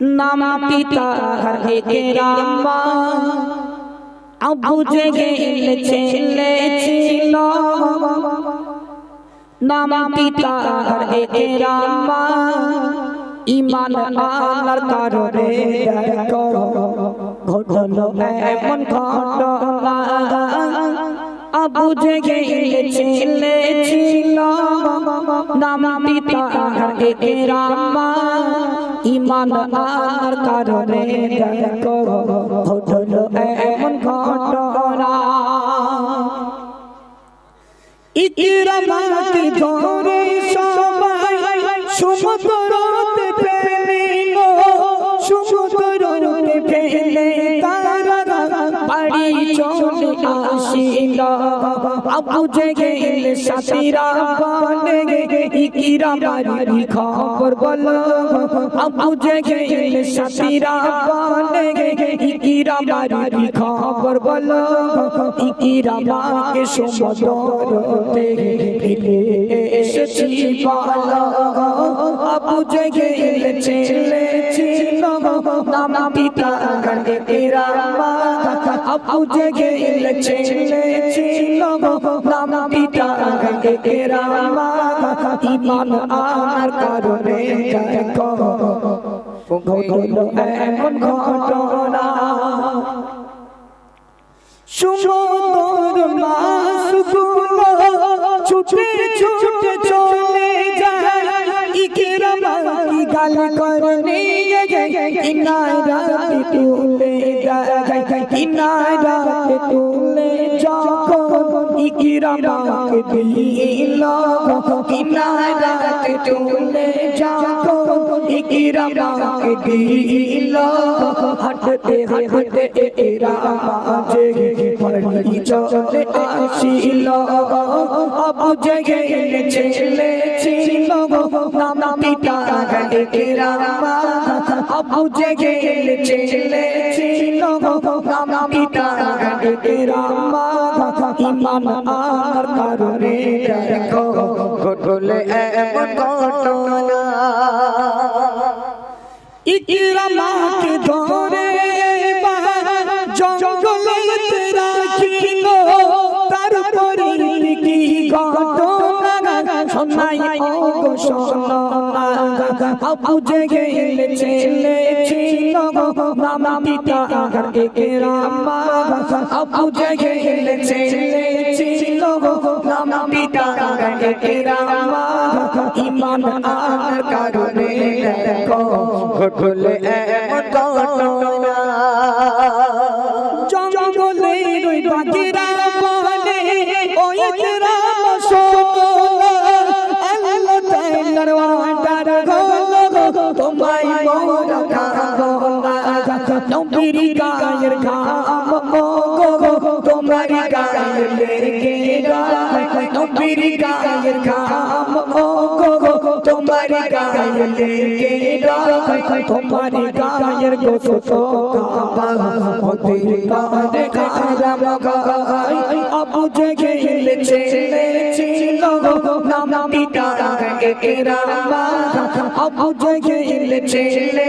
নাম পিতা একে রামা। আবু জেগেল ছেলে ছিল। নাম পিতা একে রামা। ইমান আনার কারণে ঘটলো এমন ঘটনা। আবু জেগেল ছেলে, ছিল। নাম পিতা একে ইমান আনার কারণে দেখো, ঘটলো এমন ঘটনা। ইকরামাকে ধরে আবু জেগেল সাথীরা বলে ইকরামারি খবর বলো। আবু জেগেল সাথীরা বলে ইকরামারি খবর বলো। ইকরামাকে সমুদ্রতে ফেলে এসেছি বলো আবু জেগেল ছেলে ছিল নাম পিতা ইকরামা আবু ছুটে চলে যায়। গাল তুলে কিনারাতে তুলে যখন ইকরামাকে দিল। কিনারাতে তুলে যখন ইকরামাকে দিল। হাঁটতে হাঁটতে ইকরামা জেগে পড়ি, চলে আসিল। আবু জেগে ছেলে ছিল নাম পিতা ইকরামা। আবু জেগে ছিল নাম পিতা ইকরামা ইমান আর কারণে দেখো। ঘটলে এমন ঘটনা। ইকরামাকে ধরে ঘটনা শোনাই ও গো শোনা আবু জেগেল ছেলে ছিল নাম পিতা ইকরামা আবু জেগেল ছেলে ছিল নাম পিতা ইকরামা ইমান আনার কারণে দেখো ঘটলে এমন ঘটনা নবীর গায়ের ঘাম, ও গো গো, তোমার গায়ের নবীর গায়ের ঘাম, ও গো গো, তোমার গায়ের তোমার গায়ের গোসত কাবা মদির কাঁদে খারাম গাই আবু জেগেল ছেলে ছিল নাম পিতা ইকরামা আবু জেগেল ছেলে